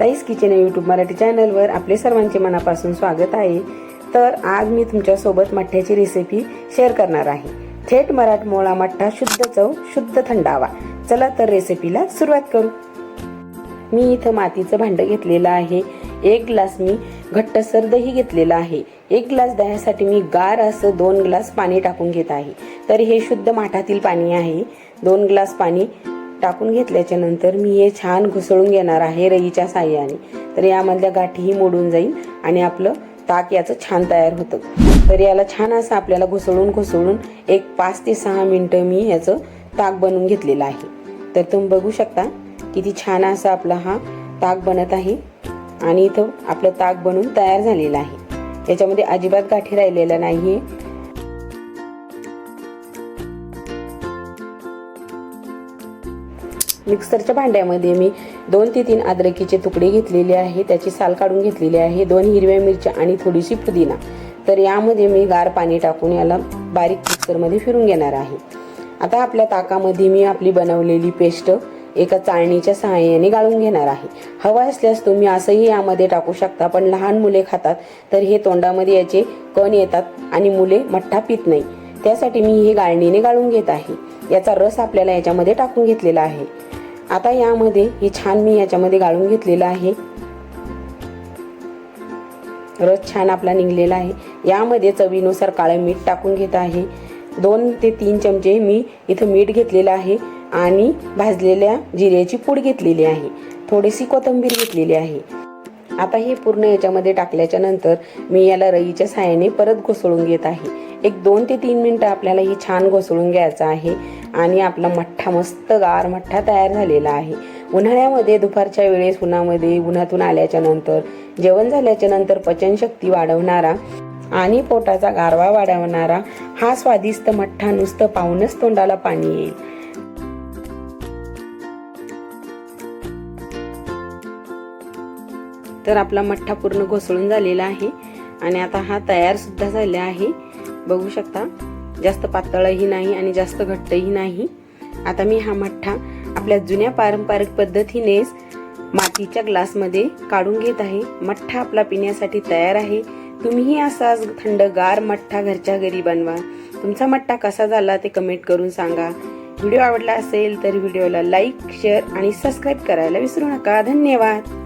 ताईस kitchen YouTube Marathi चॅनलवर आपले सर्वांचे मनापासून स्वागत आहे. तर आज मी तुमच्यासोबत मठ्ठ्याची रेसिपी शेअर करणार आहे. थेट मराठमोळा मठ्ठा शुद्ध चव शुद्ध थंडावा. चला तर रेसिपीला सुरुवात करू. मी इथं मातीचं भांडं घेतलेलं आहे. एक ग्लास मी घट्टसर दही घेतलेलं आहे. एक ग्लास दह्यासाठी मी गार असं दोन ग्लास पाणी टाकून घेत आहे. तर हे शुद्ध माठातील पाणी आहे. दोन ग्लास पाणी टाकून घेतल्याच्या नंतर मी हे छान घुसळून घेणार आहे रईच्या साह्याने. तर यामधल्या गाठीही मोडून जाईल आणि आपलं ताक याचं छान तयार होतं. तर याला छान असं आपल्याला घुसळून घुसळून एक पाच ते सहा मिनटं मी याचं ताक बनवून घेतलेलं आहे. तर तुम्ही बघू शकता किती छान असा आपला हा ताक बनत आहे आणि इथं आपलं ताक बनून तयार झालेलं आहे. याच्यामध्ये अजिबात गाठी राहिलेल्या नाही मिक्सरच्या भांड्यामध्ये मी दोन ते तीन अद्रकीचे तुकडे घेतलेले आहे त्याची साल काढून घेतलेली आहे दोन हिरव्या मिरच्या आणि थोडीशी पुदिना. तर यामध्ये मी गार पाणी टाकून याला बारीक मिक्सरमध्ये फिरून घेणार आहे. आता आपल्या ताकामध्ये मी आपली बनवलेली पेस्ट एका चाळणीच्या सहाय्याने गाळून घेणार आहे. हवा असल्यास तुम्ही असंही यामध्ये टाकू शकता पण लहान मुले खातात तर हे तोंडामध्ये याचे कण येतात आणि मुले मठ्ठा पित नाही. त्यासाठी मी हे गाळणीने गाळून घेत आहे. याचा रस आपल्याला याच्यामध्ये टाकून घेतलेला आहे. आता यामध्ये हे छान मी याच्यामध्ये गाळून घेतलेलं आहे. रस छान आपला निघलेला आहे. यामध्ये चवीनुसार काळं मीठ टाकून घेत आहे. दोन ते तीन चमचे मी इथं मीठ घेतलेलं आहे आणि भाजलेल्या जिऱ्याची पूड घेतलेली आहे. थोडीशी कोथिंबीर घेतलेली आहे. आता हे पूर्ण याच्यामध्ये टाकल्याच्या नंतर मी याला रईच्या साह्याने परत घोसळून घेत आहे. एक दोन ते तीन मिनटं आपल्याला ही छान घोसळून घ्यायचं आहे. आणि आपला मठ्ठा मस्त गार मठ्ठा तयार झालेला आहे. उन्हाळ्यामध्ये दुपारच्या वेळेस उन्हामध्ये उन्हातून आल्याच्यानंतर जेवण झाल्याच्यानंतर पचनशक्ती वाढवणारा आणि पोटाचा गारवा वाढवणारा हा स्वादिष्ट मठ्ठा नुसतं पाहूनच तोंडाला पाणी येईल. तर आपला मठ्ठा पूर्ण घोसळून झालेला आहे आणि आता हा तयार सुद्धा झाला आहे. बघू शकता. जास्त पातळही नाही आणि जास्त घट्टही नाही. आता मी हा मठ्ठा आपल्या जुन्या पारंपरिक पद्धतीनेच मातीच्या ग्लासमध्ये काढून घेत आहे. मठ्ठा आपला पिण्यासाठी तयार आहे. तुम्हीही असाच थंडगार मठ्ठा घरच्या घरी बनवा. तुमचा मठ्ठा कसा झाला ते कमेंट करून सांगा. व्हिडिओ आवडला असेल तर व्हिडिओला लाईक शेअर आणि सबस्क्राईब करायला विसरू नका. धन्यवाद.